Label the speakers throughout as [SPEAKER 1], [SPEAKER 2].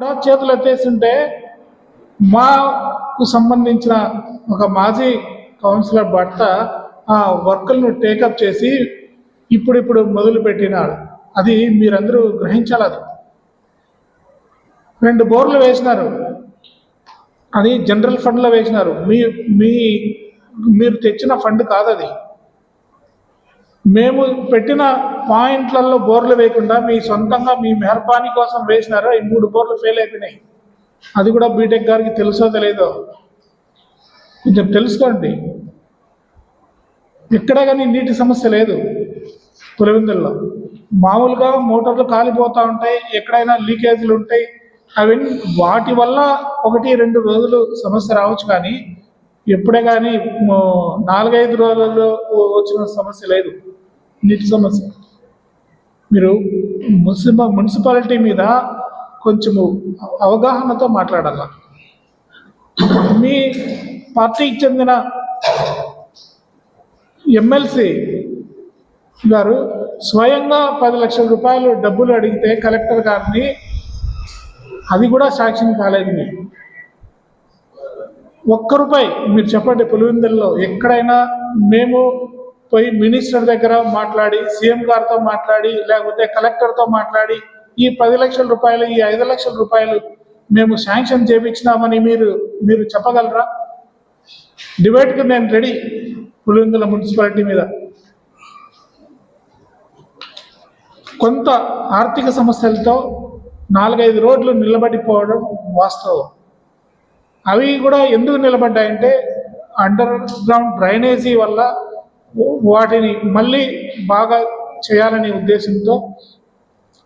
[SPEAKER 1] చేతులు ఎత్తేసింటే మాకు సంబంధించిన ఒక మాజీ కౌన్సిలర్ భర్త ఆ వర్కులను టేకప్ చేసి ఇప్పుడిప్పుడు మొదలు పెట్టినాడు అది మీరందరూ గ్రహించాలి అది. రెండు బోర్లు వేసినారు. అది జనరల్ ఫండ్లో వేసినారు. మీ మీ మీరు తెచ్చిన ఫండ్ కాదు అది మేము పెట్టిన పాయింట్లలో బోర్లు వేయకుండా మీ సొంతంగా మీ మెహర్బానీ కోసం వేసినారో? ఈ మూడు బోర్లు ఫెయిల్ అయిపోయినాయి. అది కూడా బీటెక్ గారికి తెలుసో తెలియదో కొంచెం తెలుసుకోండి. ఎక్కడ కానీ నీటి సమస్య లేదు పులివెందుల్లో. మామూలుగా మోటార్లు కాలిపోతూ ఉంటాయి ఎక్కడైనా లీకేజీలు ఉంటాయి. అవన్నీ వాటి వల్ల ఒకటి రెండు రోజులు సమస్య రావచ్చు కానీ ఎప్పుడే కానీ నాలుగైదు రోజుల్లో వచ్చిన సమస్య లేదు. నీటి సమస్య. మీరు మున్సిప మున్సిపాలిటీ మీద కొంచెము అవగాహనతో మాట్లాడాల. మీ పార్టీకి చెందిన ఎమ్మెల్సీ గారు స్వయంగా పది లక్షల రూపాయలు డబ్బులు అడిగితే కలెక్టర్ గారిని అది కూడా సాక్ష్యం కాలేదు మీరు ఒక్క రూపాయి మీరు చెప్పండి పులివెందుల్లో ఎక్కడైనా మేము పోయి మినిస్టర్ దగ్గర మాట్లాడి సీఎం గారితో మాట్లాడి లేకపోతే కలెక్టర్తో మాట్లాడి ఈ పది లక్షల రూపాయలు ఈ ఐదు లక్షల రూపాయలు మేము శాంక్షన్ చేపించినామని మీరు మీరు చెప్పగలరా? డిబేట్కి నేను రెడీ పులివెందుల మున్సిపాలిటీ మీద. కొంత ఆర్థిక సమస్యలతో నాలుగైదు రోడ్లు నిలబడిపోవడం వాస్తవం. అవి కూడా ఎందుకు నిలబడ్డాయంటే అండర్ గ్రౌండ్ డ్రైనేజీ వల్ల వాటిని మళ్ళీ బాగా చేయాలనే ఉద్దేశంతో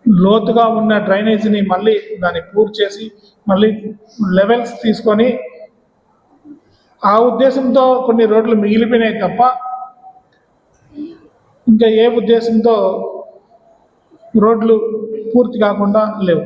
[SPEAKER 1] లోతుగా ఉన్న డ్రైనేజీని మళ్ళీ దాన్ని పూర్తి చేసి మళ్ళీ లెవెల్స్ తీసుకొని ఆ ఉద్దేశంతో కొన్ని రోడ్లు మిగిలిపోయినాయి తప్ప ఇంకా ఏ ఉద్దేశంతో రోడ్లు పూర్తి కాకుండా లేవు.